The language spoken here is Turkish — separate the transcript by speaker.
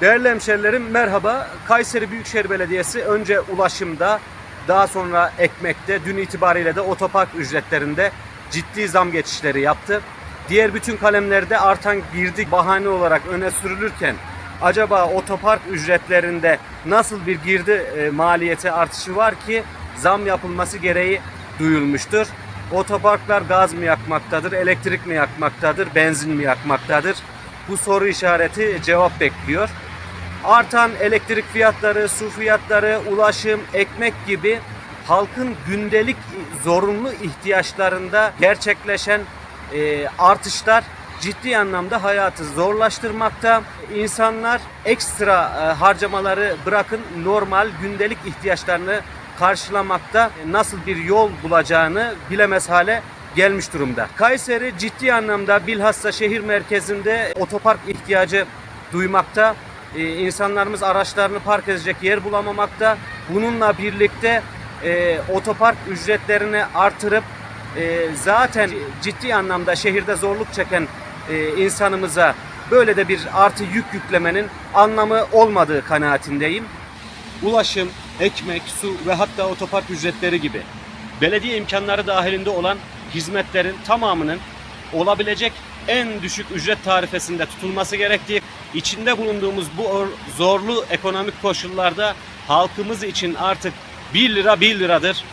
Speaker 1: Değerli hemşerilerim merhaba. Kayseri Büyükşehir Belediyesi önce ulaşımda, daha sonra ekmekte, dün itibariyle de otopark ücretlerinde ciddi zam geçişleri yaptı. Diğer bütün kalemlerde artan girdi bahane olarak öne sürülürken acaba otopark ücretlerinde nasıl bir girdi e, maliyeti artışı var ki zam yapılması gereği duyulmuştur. Otoparklar gaz mı yakmaktadır, elektrik mi yakmaktadır, benzin mi yakmaktadır? Bu soru işareti cevap bekliyor. Artan elektrik fiyatları, su fiyatları, ulaşım, ekmek gibi halkın gündelik zorunlu ihtiyaçlarında gerçekleşen e, artışlar ciddi anlamda hayatı zorlaştırmakta. İnsanlar ekstra e, harcamaları bırakın normal gündelik ihtiyaçlarını karşılamakta nasıl bir yol bulacağını bilemez hale gelmiş durumda. Kayseri ciddi anlamda bilhassa şehir merkezinde otopark ihtiyacı duymakta. Ee, insanlarımız araçlarını park edecek yer bulamamakta. Bununla birlikte e, otopark ücretlerini artırıp e, zaten ciddi anlamda şehirde zorluk çeken e, insanımıza böyle de bir artı yük yüklemenin anlamı olmadığı kanaatindeyim ulaşım, ekmek, su ve hatta otopark ücretleri gibi belediye imkanları dahilinde olan hizmetlerin tamamının olabilecek en düşük ücret tarifesinde tutulması gerektiği, içinde bulunduğumuz bu or- zorlu ekonomik koşullarda halkımız için artık 1 lira 1 liradır.